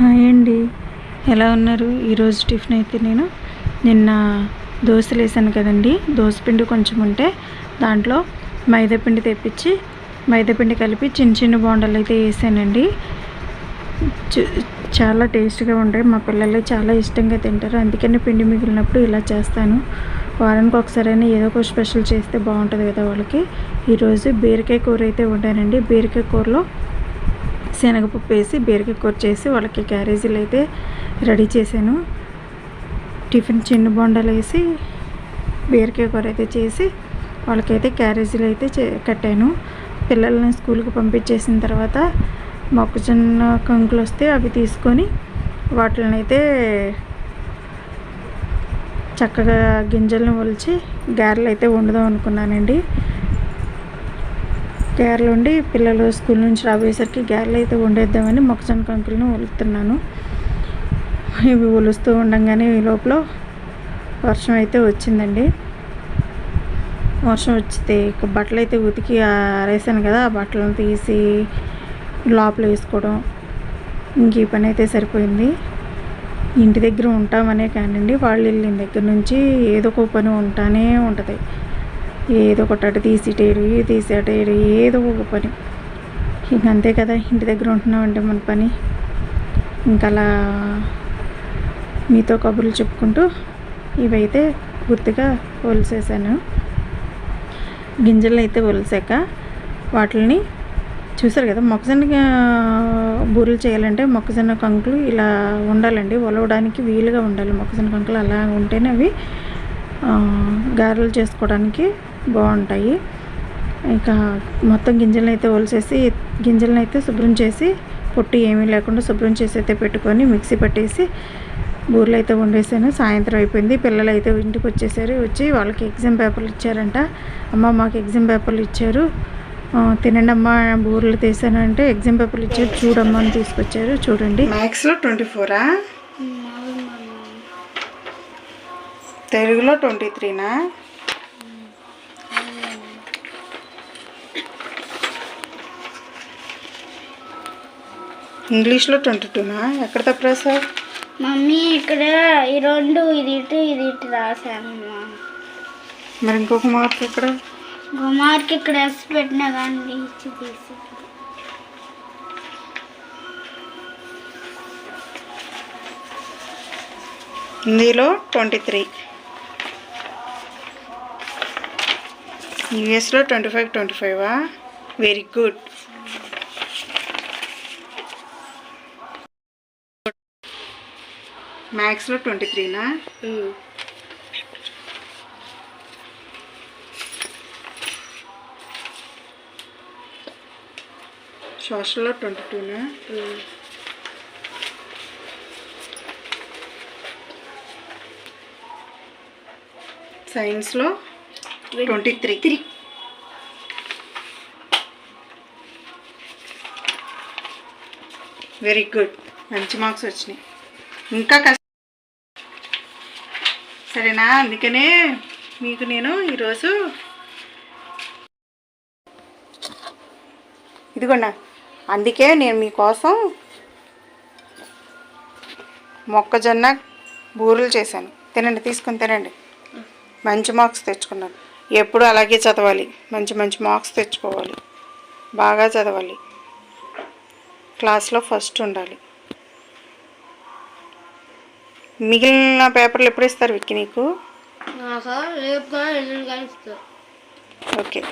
Hi అండి. ఎలా ఉన్నారు? ఈరోజు టిఫిన్ అయితే నేను నిన్న దోశలు వేసాను కదండి. దోశపిండి కొంచెం ఉంటే దాంట్లో మైదాపిండి తెప్పించి మైదాపిండి కలిపి చిన్న చిన్న బోండాలు అయితే వేసానండి. చాలా టేస్ట్గా ఉంటాయి. మా పిల్లలు చాలా ఇష్టంగా తింటారు. అందుకని పిండి మిగిలినప్పుడు ఇలా చేస్తాను. వారానికి ఒకసారైనా ఏదో ఒక స్పెషల్ చేస్తే బాగుంటుంది కదా వాళ్ళకి. ఈరోజు బీరకాయ కూర అయితే వండానండి. బీరకాయ కూరలో శనగపప్పు వేసి బీరకాయ కూర చేసి వాళ్ళకి క్యారేజీలు అయితే రెడీ చేశాను. టిఫిన్ చిన్న బొండలు వేసి బీరకాయ కూర అయితే చేసి వాళ్ళకైతే క్యారేజీలు అయితే చే కట్టాను. పిల్లల్ని స్కూల్కి పంపించేసిన తర్వాత మొక్కజొన్న కంకులు వస్తే అవి తీసుకొని వాటిని అయితే చక్కగా గింజలను ఒలిచి గారెలు అయితే వండుదాం అనుకున్నానండి. గేర్లు ఉండి పిల్లలు స్కూల్ నుంచి రాబోయేసరికి గేర్లు అయితే వండేద్దామని మొక్కజొన్న కంకులను ఒలుతున్నాను ఇవి ఒలుస్తూ ఉండంగానే ఈ లోపల వర్షం అయితే వచ్చిందండి. వర్షం వచ్చితే బట్టలు అయితే ఉతికి ఆరేసాను కదా ఆ బట్టలను తీసి లోపల వేసుకోవడం ఇంక ఈ పని అయితే సరిపోయింది. ఇంటి దగ్గర ఉంటామనే కానివ్వండి వాళ్ళు వెళ్ళిన దగ్గర నుంచి ఏదో ఒక పని ఉంటానే ఉంటుంది. ఏదో ఒకటి తీసిటేరు తీసేటేరు ఏదో ఒక పని. ఇంక అంతే కదా ఇంటి దగ్గర ఉంటున్నామంటే మన పని. ఇంకా అలా మీతో కబుర్లు చెప్పుకుంటూ ఇవైతే గుర్తుగా ఒలిసేసాను. గింజలు అయితే ఒలిసాక వాటిని చూసారు కదా మొక్కజొన్న బూరెలు చేయాలంటే మొక్కజొన్న కంకులు ఇలా ఉండాలండి ఒలవడానికి వీలుగా ఉండాలి. మొక్కజొన్న కంకులు అలా ఉంటేనే అవి గారెలు చేసుకోవడానికి బాగుంటాయి. ఇక మొత్తం గింజలను అయితే ఒలిసేసి గింజలను అయితే శుభ్రం చేసి పొట్టు ఏమీ లేకుండా శుభ్రం చేసి అయితే పెట్టుకొని మిక్సీ పట్టేసి బూరెలు అయితే వండేసాను. సాయంత్రం అయిపోయింది. పిల్లలు అయితే ఇంటికి వచ్చేసారు వచ్చి వాళ్ళకి ఎగ్జామ్ పేపర్లు ఇచ్చారంట. అమ్మ మాకు ఎగ్జామ్ పేపర్లు ఇచ్చారు. తినండి అమ్మ బూరెలు తీసాను అంటే ఎగ్జామ్ పేపర్లు ఇచ్చారు. చూడమ్మా అని తీసుకొచ్చారు. చూడండి. మ్యాథ్స్లో ట్వంటీ ఫోరా? తెలుగులో ట్వంటీ త్రీనా? ఇంగ్లీష్లో ట్వంటీ టూనా? ఎక్కడ తప్పు రాసావు మమ్మీ ఇక్కడ ఈ రెండు ఇది ఇటు ఇది ఇటు రాశాను మరి ఇంకొక మార్క్ ఎక్కడ? గుమార్కి ఇక్కడ ఎస్ పెట్టినా కానీ ఇచ్చి తీసి. హిందీలో ట్వంటీ త్రీ. యూఎస్లో ట్వంటీ ఫైవ్ ట్వంటీ ఫైవా? వెరీ గుడ్ మ్యాథ్స్లో ట్వంటీ త్రీనా? సోషల్లో ట్వంటీ టూనా? సైన్స్లో twenty three. Three very good మంచి మార్క్స్ వచ్చినాయి. ఇంకా కష్ట. సరేనా? అందుకనే మీకు నేను ఈరోజు ఇదిగోండి. అందుకే నేను మీకోసం మొక్కజొన్న బూరెలు చేశాను. తినండి తీసుకొని తినండి. మంచి మార్క్స్ తెచ్చుకున్నాను ఎప్పుడు అలాగే చదవాలి. మంచి మంచి మార్క్స్ తెచ్చుకోవాలి. బాగా చదవాలి. క్లాస్లో ఫస్ట్ ఉండాలి. మిగిలిన పేపర్లు ఎప్పుడు ఇస్తారు విక్కి నీకు? ఓకే.